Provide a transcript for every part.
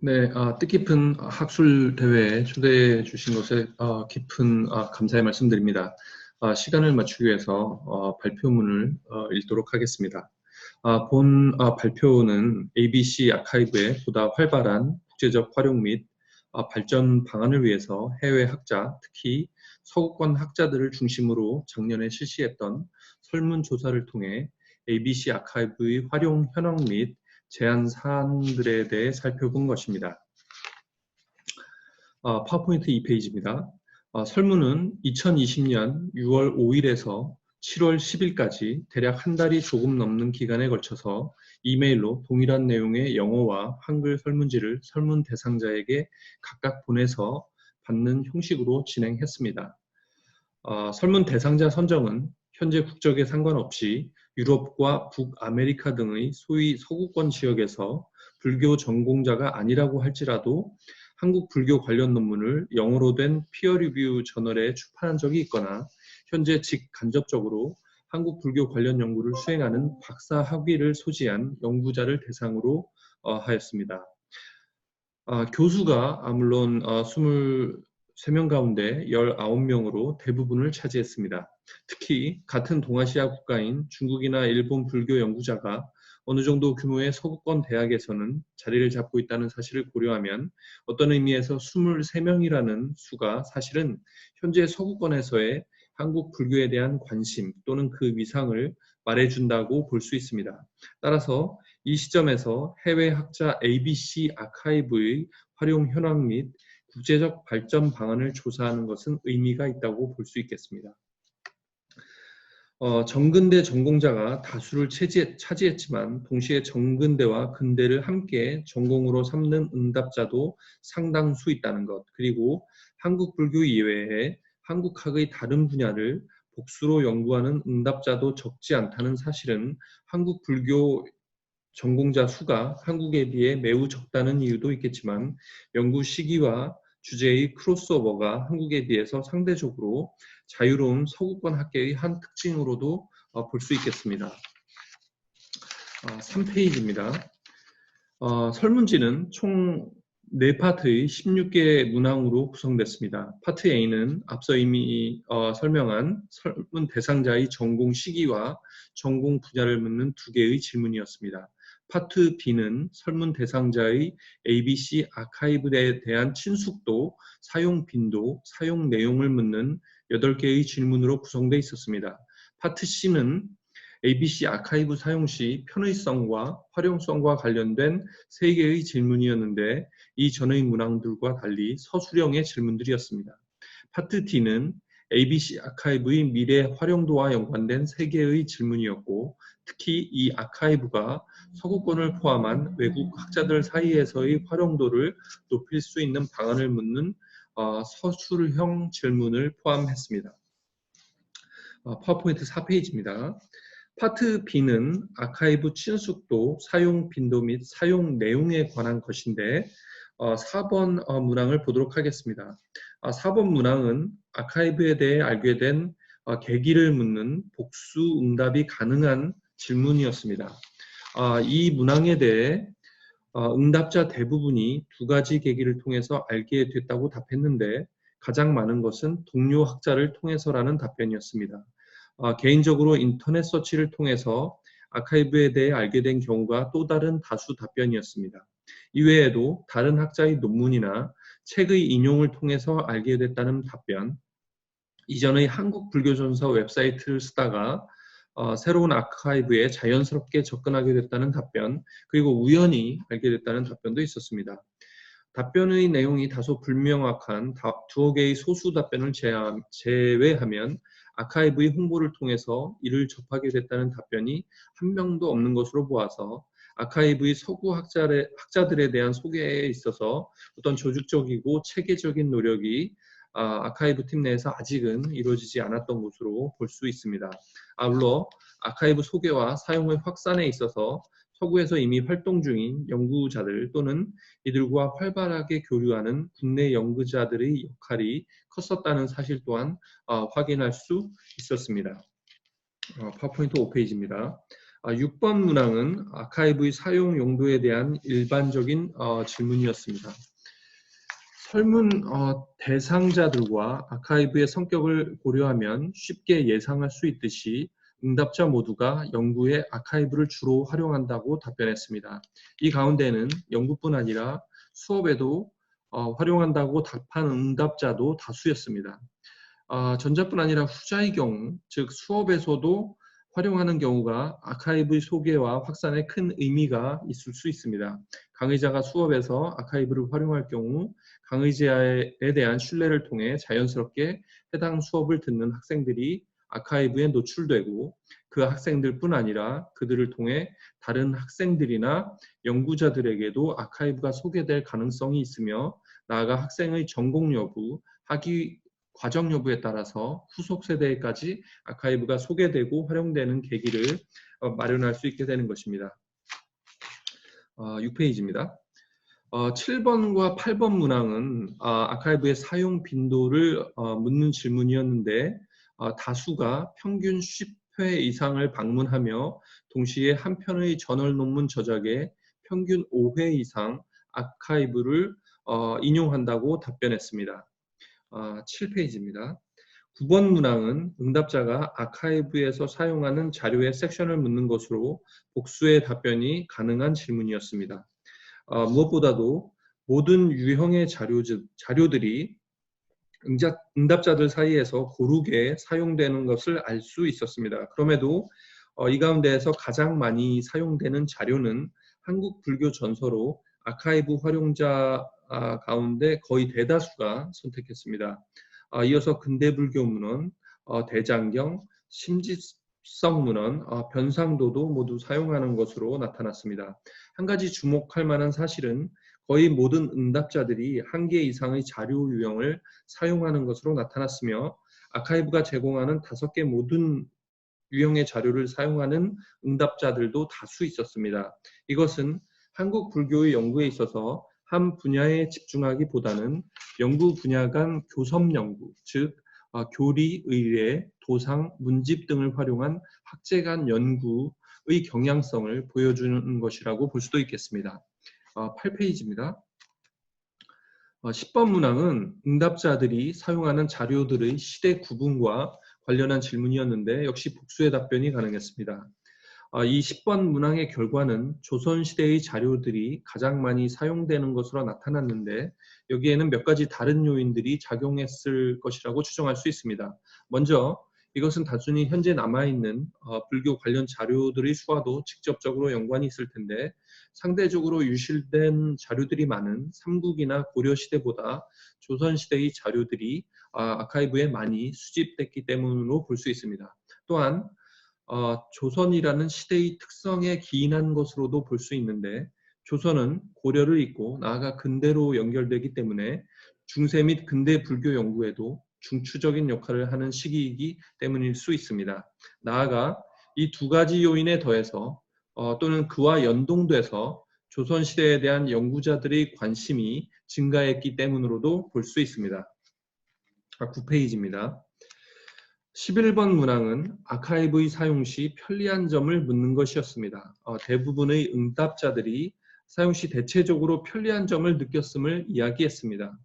네, 아, 뜻깊은 학술 대회에 초대해 주신 것에 아, 깊은 아, 감사의 말씀드립니다. 아, 시간을 맞추기 위해서 어, 발표문을 어, 읽도록 하겠습니다. 아, 본 아, 발표는 ABC 아카이브의 보다 활발한 국제적 활용 및 아, 발전 방안을 위해서 해외 학자, 특히 서구권 학자들을 중심으로 작년에 실시했던 설문조사를 통해 ABC 아카이브의 활용 현황 및 제안 사안들에 대해 살펴본 것입니다. 어, 파워포인트 2페이지입니다. 어, 설문은 2020년 6월 5일에서 7월 10일까지 대략 한 달이 조금 넘는 기간에 걸쳐서 이메일로 동일한 내용의 영어와 한글 설문지를 설문 대상자에게 각각 보내서 받는 형식으로 진행했습니다. 어, 설문 대상자 선정은 현재 국적에 상관없이 유럽과 북아메리카 등의 소위 서구권 지역에서 불교 전공자가 아니라고 할지라도 한국 불교 관련 논문을 영어로 된 피어 리뷰 저널에 출판한 적이 있거나 현재 직간접적으로 한국 불교 관련 연구를 수행하는 박사 학위를 소지한 연구자를 대상으로 어, 하였습니다. 어, 교수가 아, 물론 어, 23명 가운데 19명으로 대부분을 차지했습니다. 특히 같은 동아시아 국가인 중국이나 일본 불교 연구자가 어느 정도 규모의 서구권 대학에서는 자리를 잡고 있다는 사실을 고려하면 어떤 의미에서 23명이라는 수가 사실은 현재 서구권에서의 한국 불교에 대한 관심 또는 그 위상을 말해준다고 볼 수 있습니다. 따라서 이 시점에서 해외 학자 ABC 아카이브의 활용 현황 및 국제적 발전 방안을 조사하는 것은 의미가 있다고 볼 수 있겠습니다. 어, 정근대 전공자가 다수를 차지, 차지했지만 동시에 정근대와 근대를 함께 전공으로 삼는 응답자도 상당수 있다는 것 그리고 한국 불교 이외에 한국학의 다른 분야를 복수로 연구하는 응답자도 적지 않다는 사실은 한국 불교 전공자 수가 한국에 비해 매우 적다는 이유도 있겠지만 연구 시기와 주제의 크로스오버가 한국에 비해서 상대적으로 자유로운 서구권 학계의 한 특징으로도 어, 볼수 있겠습니다. 3페이지입니다. 어, 어, 설문지는 총 4파트의 16개 문항으로 구성됐습니다. 파트 A는 앞서 이미 어, 설명한 설문 대상자의 전공 시기와 전공 분야를 묻는 두 개의 질문이었습니다. 파트 B는 설문 대상자의 ABC 아카이브에 대한 친숙도, 사용 빈도, 사용 내용을 묻는 8개의 질문으로 구성되어 있었습니다. 파트 C는 ABC 아카이브 사용 시 편의성과 활용성과 관련된 3개의 질문이었는데 이 전의 문항들과 달리 서술형의 질문들이었습니다. 파트 D는 ABC 아카이브의 미래 활용도와 연관된 3개의 질문이었고 특히 이 아카이브가 서구권을 포함한 외국 학자들 사이에서의 활용도를 높일 수 있는 방안을 묻는 어, 서술형 질문을 포함했습니다. 어, 파워포인트 4페이지입니다. 파트 B는 아카이브 친숙도, 사용 빈도 및 사용 내용에 관한 것인데 어, 4번 어, 문항을 보도록 하겠습니다. 아, 4번 문항은 아카이브에 대해 알게 된 어, 계기를 묻는 복수 응답이 가능한 질문이었습니다. 아, 이 문항에 대해 어, 응답자 대부분이 두 가지 계기를 통해서 알게 됐다고 답했는데 가장 많은 것은 동료 학자를 통해서라는 답변이었습니다. 어, 개인적으로 인터넷 서치를 통해서 아카이브에 대해 알게 된 경우가 또 다른 다수 답변이었습니다. 이외에도 다른 학자의 논문이나 책의 인용을 통해서 알게 됐다는 답변, 이전의 한국 불교전서 웹사이트를 쓰다가 어, 새로운 아카이브에 자연스럽게 접근하게 됐다는 답변, 그리고 우연히 알게 됐다는 답변도 있었습니다. 답변의 내용이 다소 불명확한 두어 개의 소수 답변을 제외하면 아카이브의 홍보를 통해서 이를 접하게 됐다는 답변이 한 명도 없는 것으로 보아서 아카이브의 서구 학자들에 대한 소개에 있어서 어떤 조직적이고 체계적인 노력이 아, 카이브 팀 내에서 아직은 이루어지지 않았던 것으로 볼 수 있습니다. 아울러 아카이브 소개와 사용의 확산에 있어서 서구에서 이미 활동 중인 연구자들 또는 이들과 활발하게 교류하는 국내 연구자들의 역할이 컸었다는 사실 또한 어, 확인할 수 있었습니다. 어, 파워포인트 5페이지입니다. 6번 아, 문항은 아카이브의 사용 용도에 대한 일반적인 어, 질문이었습니다. 설문 어, 대상자들과 아카이브의 성격을 고려하면 쉽게 예상할 수 있듯이 응답자 모두가 연구에 아카이브를 주로 활용한다고 답변했습니다. 이 가운데는 연구뿐 아니라 수업에도 어, 활용한다고 답한 응답자도 다수였습니다. 어, 전자뿐 아니라 후자의 경우, 즉 수업에서도 활용하는 경우가 아카이브 소개와 확산에 큰 의미가 있을 수 있습니다. 강의자가 수업에서 아카이브를 활용할 경우 강의자에 대한 신뢰를 통해 자연스럽게 해당 수업을 듣는 학생들이 아카이브에 노출되고 그 학생들뿐 아니라 그들을 통해 다른 학생들이나 연구자들에게도 아카이브가 소개될 가능성이 있으며 나아가 학생의 전공 여부, 학위 과정 여부에 따라서 후속 세대까지 아카이브가 소개되고 활용되는 계기를 어, 마련할 수 있게 되는 것입니다. 6페이지입니다. 어, 7번과 어, 8번 문항은 아카이브의 사용 빈도를 묻는 질문이었는데 다수가 평균 10회 이상을 방문하며 동시에 한 편의 저널 논문 저작에 평균 5회 이상 아카이브를 인용한다고 답변했습니다. 7페이지입니다. 아, 9번 문항은 응답자가 아카이브에서 사용하는 자료의 섹션을 묻는 것으로 복수의 답변이 가능한 질문이었습니다. 어, 무엇보다도 모든 유형의 자료, 자료들이 응답자들 사이에서 고르게 사용되는 것을 알 수 있었습니다. 그럼에도 어, 이 가운데에서 가장 많이 사용되는 자료는 한국 불교 전서로 아카이브 활용자 아, 가운데 거의 대다수가 선택했습니다. 아, 이어서 근대 불교 문헌, 어, 대장경, 심지성 문헌, 어, 변상도도 모두 사용하는 것으로 나타났습니다. 한 가지 주목할 만한 사실은 거의 모든 응답자들이 한 개 이상의 자료 유형을 사용하는 것으로 나타났으며 아카이브가 제공하는 다섯 개 모든 유형의 자료를 사용하는 응답자들도 다수 있었습니다. 이것은 한국 불교의 연구에 있어서 한 분야에 집중하기보다는 연구 분야 간 교섭 연구, 즉 어, 교리, 의례, 도상, 문집 등을 활용한 학제 간 연구의 경향성을 보여주는 것이라고 볼 수도 있겠습니다. 8페이지입니다. 어, 10번 어, 문항은 응답자들이 사용하는 자료들의 시대 구분과 관련한 질문이었는데 역시 복수의 답변이 가능했습니다. 아, 이 10번 문항의 결과는 조선시대의 자료들이 가장 많이 사용되는 것으로 나타났는데 여기에는 몇 가지 다른 요인들이 작용했을 것이라고 추정할 수 있습니다. 먼저 이것은 단순히 현재 남아있는 어, 불교 관련 자료들의 수와도 직접적으로 연관이 있을 텐데 상대적으로 유실된 자료들이 많은 삼국이나 고려시대보다 조선시대의 자료들이 아, 아카이브에 많이 수집됐기 때문으로 볼 수 있습니다. 또한 어, 조선이라는 시대의 특성에 기인한 것으로도 볼 수 있는데 조선은 고려를 잇고 나아가 근대로 연결되기 때문에 중세 및 근대 불교 연구에도 중추적인 역할을 하는 시기이기 때문일 수 있습니다. 나아가 이 두 가지 요인에 더해서 어, 또는 그와 연동돼서 조선시대에 대한 연구자들의 관심이 증가했기 때문으로도 볼 수 있습니다. 9페이지입니다. 아, 11번 문항은 아카이브의 사용 시 편리한 점을 묻는 것이었습니다. 어, 대부분의 응답자들이 사용 시 대체적으로 편리한 점을 느꼈음을 이야기했습니다.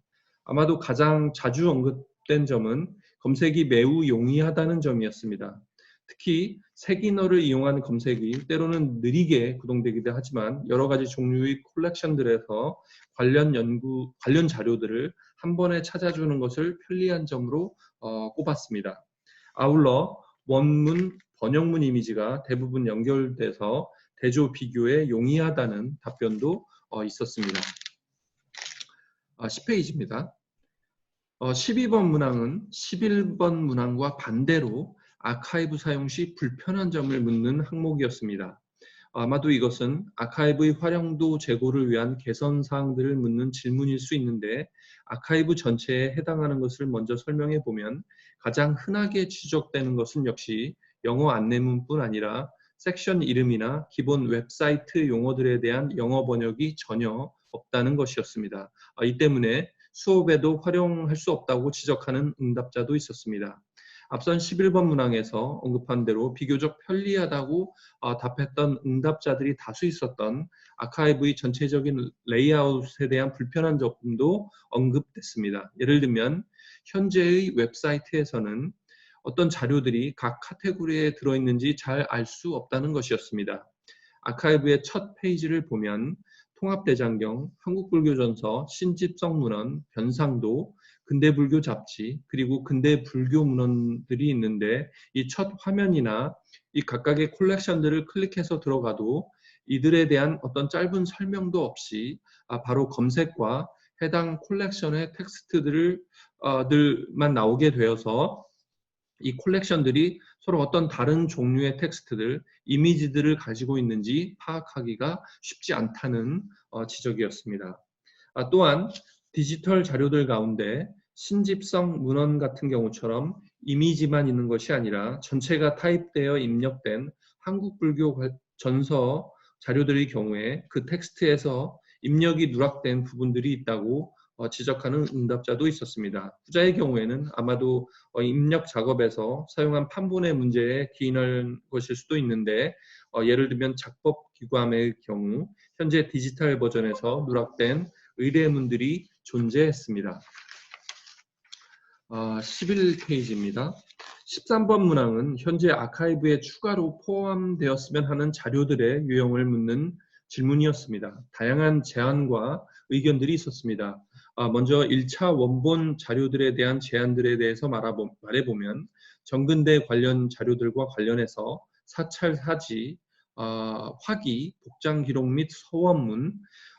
아마도 가장 자주 언급 된 점은 검색이 매우 용이하다는 점이었습니다. 특히 색인어를 이용한 검색이 때로는 느리게 구동되기도 하지만 여러 가지 종류의 콜렉션들에서 관련 연구, 관련 자료들을 한 번에 찾아주는 것을 편리한 점으로 어, 꼽았습니다. 아울러 원문, 번역문 이미지가 대부분 연결돼서 대조 비교에 용이하다는 답변도 어, 있었습니다. 10페이지입니다. 아, 어, 12번 문항은 11번 문항과 반대로 아카이브 사용 시 불편한 점을 묻는 항목이었습니다. 아마도 이것은 아카이브의 활용도 제고를 위한 개선 사항들을 묻는 질문일 수 있는데 아카이브 전체에 해당하는 것을 먼저 설명해 보면 가장 흔하게 지적되는 것은 역시 영어 안내문뿐 아니라 섹션 이름이나 기본 웹사이트 용어들에 대한 영어 번역이 전혀 없다는 것이었습니다. 아, 이 때문에 수업에도 활용할 수 없다고 지적하는 응답자도 있었습니다. 앞선 11번 문항에서 언급한 대로 비교적 편리하다고 어, 답했던 응답자들이 다수 있었던 아카이브의 전체적인 레이아웃에 대한 불편한 점도 언급됐습니다. 예를 들면 현재의 웹사이트에서는 어떤 자료들이 각 카테고리에 들어있는지 잘 알 수 없다는 것이었습니다. 아카이브의 첫 페이지를 보면 통합대장경, 한국불교전서, 신집성문헌, 변상도, 근대불교 잡지, 그리고 근대불교 문헌들이 있는데 이 첫 화면이나 이 각각의 콜렉션들을 클릭해서 들어가도 이들에 대한 어떤 짧은 설명도 없이 아, 바로 검색과 해당 콜렉션의 텍스트들을 어, 들만 나오게 되어서 이 콜렉션들이 서로 어떤 다른 종류의 텍스트들, 이미지들을 가지고 있는지 파악하기가 쉽지 않다는 어, 지적이었습니다. 아, 또한 디지털 자료들 가운데 신집성 문헌 같은 경우처럼 이미지만 있는 것이 아니라 전체가 타입되어 입력된 한국 불교 전서 자료들의 경우에 그 텍스트에서 입력이 누락된 부분들이 있다고 어, 지적하는 응답자도 있었습니다. 후자의 경우에는 아마도 어, 입력 작업에서 사용한 판본의 문제에 기인할 것일 수도 있는데 어, 예를 들면 작법 기관의 경우 현재 디지털 버전에서 누락된 의뢰문들이 존재했습니다. 11페이지입니다. 13번 문항은 현재 아카이브에 추가로 포함되었으면 하는 자료들의 유형을 묻는 질문이었습니다. 다양한 제안과 의견들이 있었습니다. 아, 먼저 1차 원본 자료들에 대한 제안들에 대해서 말해보면 정근대 관련 자료들과 관련해서 사찰 사지, 어, 화기, 복장 기록 및 서원문,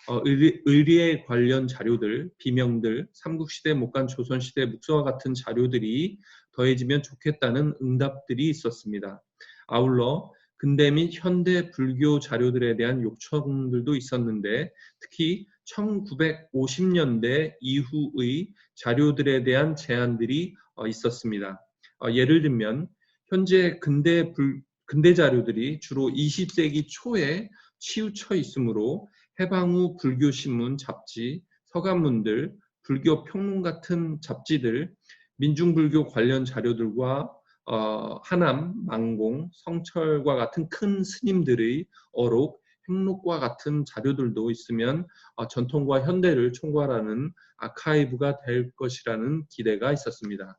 어, 의리, 에 관련 자료들, 비명들, 삼국시대, 목간 조선시대 묵서와 같은 자료들이 더해지면 좋겠다는 응답들이 있었습니다. 아울러 근대 및 현대 불교 자료들에 대한 요청들도 있었는데 특히 1950년대 이후의 자료들에 대한 제안들이 어, 있었습니다. 어, 예를 들면 현재 근대 불, 근대 자료들이 주로 20세기 초에 치우쳐 있으므로 해방 후 불교 신문 잡지, 서간문들, 불교 평론 같은 잡지들, 민중불교 관련 자료들과 어, 하남, 망공, 성철과 같은 큰 스님들의 어록, 행록과 같은 자료들도 있으면 어, 전통과 현대를 총괄하는 아카이브가 될 것이라는 기대가 있었습니다.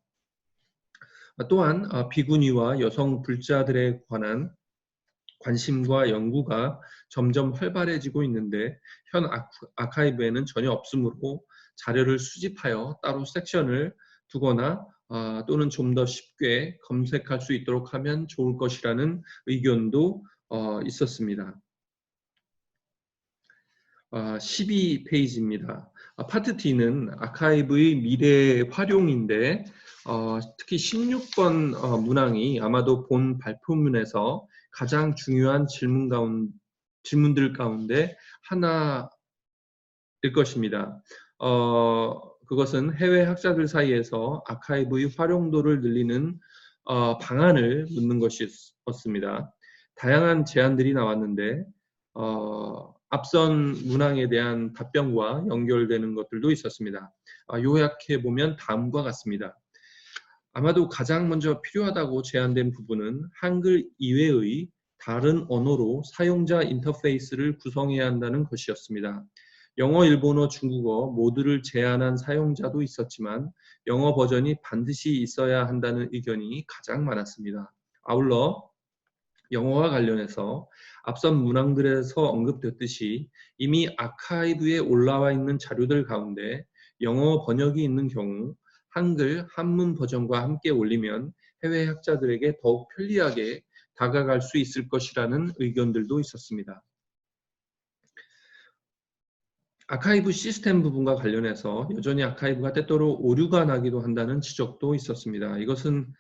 또한 어, 비구니와 여성 불자들에 관한 관심과 연구가 점점 활발해지고 있는데 현 아카이브에는 전혀 없으므로 자료를 수집하여 따로 섹션을 두거나 어, 또는 좀 더 쉽게 검색할 수 있도록 하면 좋을 것이라는 의견도 어, 있었습니다. 어, 12페이지입니다. 아, 파트 D는 아카이브의 미래 활용인데 어, 특히 16번 어, 문항이 아마도 본 발표문에서 가장 중요한 질문 가운, 질문들 가운데 하나일 것입니다. 어, 그것은 해외 학자들 사이에서 아카이브의 활용도를 늘리는 어, 방안을 묻는 것이었습니다. 다양한 제안들이 나왔는데 어, 앞선 문항에 대한 답변과 연결되는 것들도 있었습니다. 아, 요약해 보면 다음과 같습니다. 아마도 가장 먼저 필요하다고 제안된 부분은 한글 이외의 다른 언어로 사용자 인터페이스를 구성해야 한다는 것이었습니다. 영어, 일본어, 중국어 모두를 제한한 사용자도 있었지만 영어 버전이 반드시 있어야 한다는 의견이 가장 많았습니다. 아울러 영어와 관련해서 앞선 문항들에서 언급됐듯이 이미 아카이브에 올라와 있는 자료들 가운데 영어 번역이 있는 경우 한글 한문 버전과 함께 올리면 해외 학자들에게 더욱 편리하게 다가갈 수 있을 것이라는 의견들도 있었습니다. 아카이브 시스템 부분과 관련해서 여전히 아카이브가 때때로 오류가 나기도 한다는 지적도 있었습니다. 이것은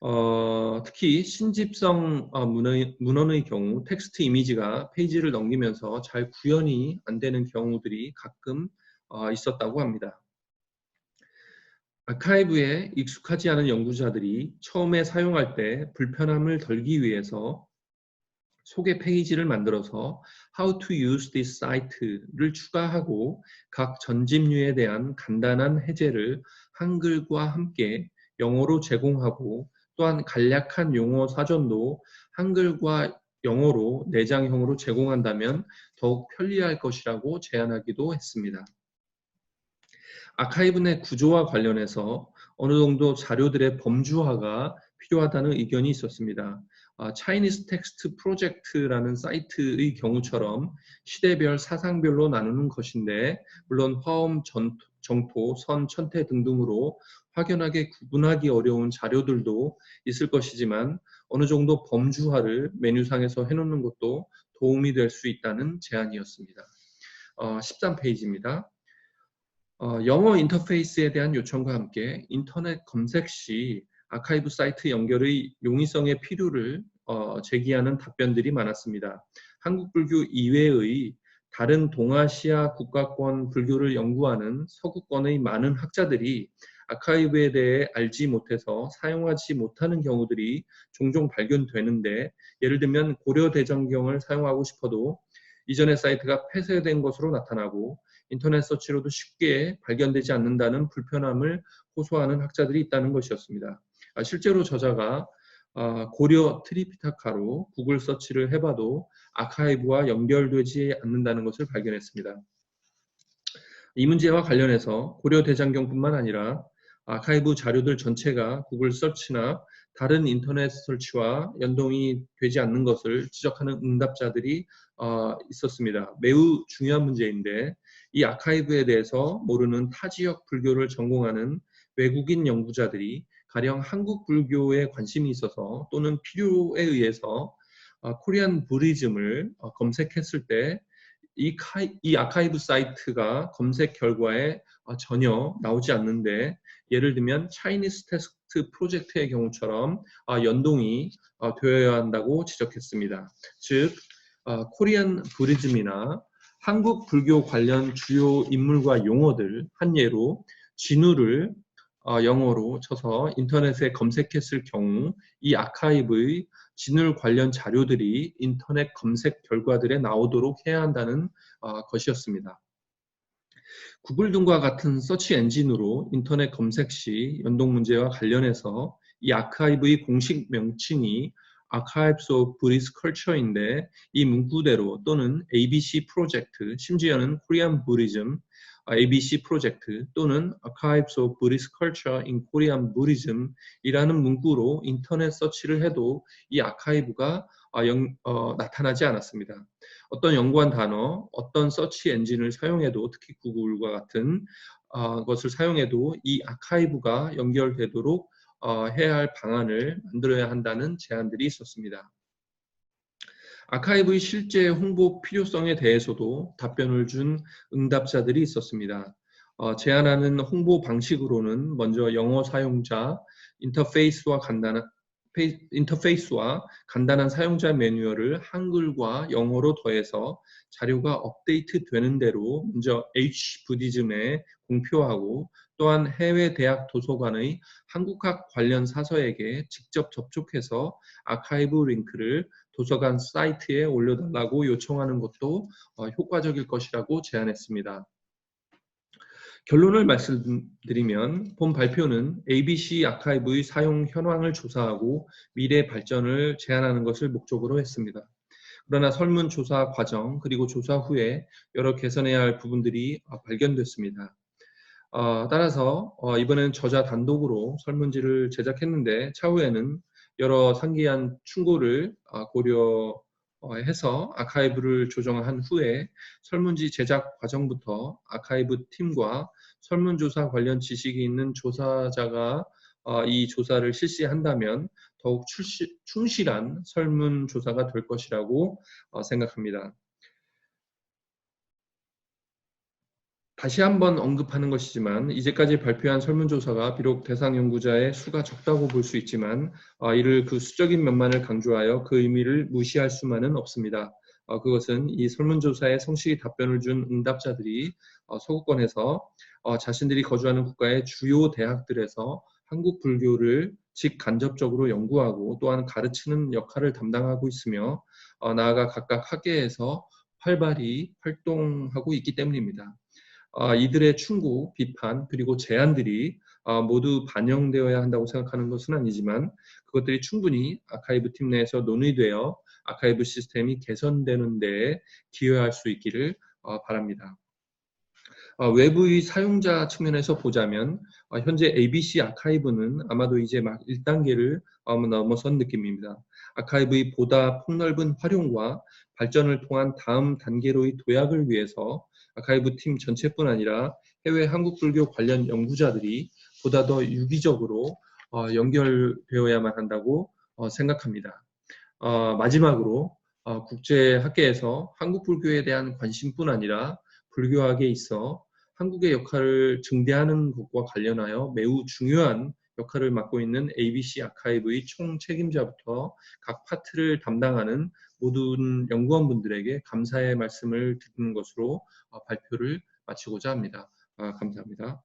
어, 특히 신집성 어, 문의, 문헌의 경우 텍스트 이미지가 페이지를 넘기면서 잘 구현이 안 되는 경우들이 가끔 어, 있었다고 합니다. 아카이브에 익숙하지 않은 연구자들이 처음에 사용할 때 불편함을 덜기 위해서 소개 페이지를 만들어서 How to use this site를 추가하고 각 전집류에 대한 간단한 해제를 한글과 함께 영어로 제공하고 또한 간략한 용어 사전도 한글과 영어로 내장형으로 제공한다면 더욱 편리할 것이라고 제안하기도 했습니다. 아카이브 내 구조와 관련해서 어느 정도 자료들의 범주화가 필요하다는 의견이 있었습니다. 차이니스 텍스트 프로젝트라는 사이트의 경우처럼 시대별 사상별로 나누는 것인데 물론 화엄, 전, 정토, 선, 천태 등등으로 확연하게 구분하기 어려운 자료들도 있을 것이지만 어느 정도 범주화를 메뉴상에서 해놓는 것도 도움이 될 수 있다는 제안이었습니다. 어, 13페이지입니다. 어, 영어 인터페이스에 대한 요청과 함께 인터넷 검색 시 아카이브 사이트 연결의 용이성의 필요를 어, 제기하는 답변들이 많았습니다. 한국 불교 이외의 다른 동아시아 국가권 불교를 연구하는 서구권의 많은 학자들이 아카이브에 대해 알지 못해서 사용하지 못하는 경우들이 종종 발견되는데 예를 들면 고려대전경을 사용하고 싶어도 이전의 사이트가 폐쇄된 것으로 나타나고 인터넷 서치로도 쉽게 발견되지 않는다는 불편함을 호소하는 학자들이 있다는 것이었습니다. 아, 실제로 저자가 아, 고려 트리피타카로 구글 서치를 해봐도 아카이브와 연결되지 않는다는 것을 발견했습니다. 이 문제와 관련해서 고려 대장경뿐만 아니라 아카이브 자료들 전체가 구글 서치나 다른 인터넷 설치와 연동이 되지 않는 것을 지적하는 응답자들이 어, 있었습니다. 매우 중요한 문제인데 이 아카이브에 대해서 모르는 타 지역 불교를 전공하는 외국인 연구자들이 가령 한국 불교에 관심이 있어서 또는 필요에 의해서 어, 코리안 부리즘을 어, 검색했을 때 이, 이 아카이브 사이트가 검색 결과에 어, 전혀 나오지 않는데 예를 들면 차이니스 테스트 프로젝트의 경우처럼 어, 연동이 어, 되어야 한다고 지적했습니다. 즉 코리안 부리즘이나 한국 불교 관련 주요 인물과 용어들 한 예로 진우를 영어로 쳐서 인터넷에 검색했을 경우 이 아카이브의 진울 관련 자료들이 인터넷 검색 결과들에 나오도록 해야 한다는 것이었습니다. 구글 등과 같은 서치 엔진으로 인터넷 검색 시 연동 문제와 관련해서 이 아카이브의 공식 명칭이 Archives of Buddhist Culture인데 이 문구대로 또는 ABC 프로젝트, 심지어는 Korean Buddhism, ABC 프로젝트 또는 Archives of Buddhist Culture in Korean Buddhism 이라는 문구로 인터넷 서치를 해도 이 아카이브가 어, 영, 어, 나타나지 않았습니다. 어떤 연구한 단어, 어떤 서치 엔진을 사용해도 특히 구글과 같은 어, 것을 사용해도 이 아카이브가 연결되도록 어, 해야 할 방안을 만들어야 한다는 제안들이 있었습니다. 아카이브의 실제 홍보 필요성에 대해서도 답변을 준 응답자들이 있었습니다. 어, 제안하는 홍보 방식으로는 먼저 영어 사용자 인터페이스와 간단한 인터페이스와 간단한 사용자 매뉴얼을 한글과 영어로 더해서 자료가 업데이트 되는 대로 먼저 H 부디즘에 공표하고 또한 해외 대학 도서관의 한국학 관련 사서에게 직접 접촉해서 아카이브 링크를 도서관 사이트에 올려달라고 요청하는 것도 어, 효과적일 것이라고 제안했습니다. 결론을 말씀드리면 본 발표는 ABC 아카이브의 사용 현황을 조사하고 미래 발전을 제안하는 것을 목적으로 했습니다. 그러나 설문조사 과정 그리고 조사 후에 여러 개선해야 할 부분들이 발견됐습니다. 어, 따라서 어, 이번에는 저자 단독으로 설문지를 제작했는데 차후에는 여러 상기한 충고를 어, 고려 어, 해서 아카이브를 조정한 후에 설문지 제작 과정부터 아카이브 팀과 설문조사 관련 지식이 있는 조사자가 어, 이 조사를 실시한다면 더욱 충실한 설문조사가 될 것이라고 생각합니다. 다시 한번 언급하는 것이지만 이제까지 발표한 설문조사가 비록 대상 연구자의 수가 적다고 볼 수 있지만 어, 이를 그 수적인 면만을 강조하여 그 의미를 무시할 수만은 없습니다. 어, 그것은 이 설문조사에 성실히 답변을 준 응답자들이 어, 서구권에서 자신들이 거주하는 국가의 주요 대학들에서 한국 불교를 직간접적으로 연구하고 또한 가르치는 역할을 담당하고 있으며 어, 나아가 각각 학계에서 활발히 활동하고 있기 때문입니다. 어, 이들의 충고, 비판, 그리고 제안들이 어, 모두 반영되어야 한다고 생각하는 것은 아니지만 그것들이 충분히 아카이브 팀 내에서 논의되어 아카이브 시스템이 개선되는 데에 기여할 수 있기를 어, 바랍니다. 어, 외부의 사용자 측면에서 보자면 어, 현재 ABC 아카이브는 아마도 이제 막 1단계를 넘어선 느낌입니다. 아카이브의 보다 폭넓은 활용과 발전을 통한 다음 단계로의 도약을 위해서 아카이브 팀 전체뿐 아니라 해외 한국 불교 관련 연구자들이 보다 더 유기적으로 어, 연결되어야만 한다고 어, 생각합니다. 어, 마지막으로 어, 국제학계에서 한국 불교에 대한 관심뿐 아니라 불교학에 있어 한국의 역할을 증대하는 것과 관련하여 매우 중요한 역할을 맡고 있는 ABC 아카이브의 총 책임자부터 각 파트를 담당하는 모든 연구원분들에게 감사의 말씀을 드리는 것으로 어, 발표를 마치고자 합니다. 아, 감사합니다.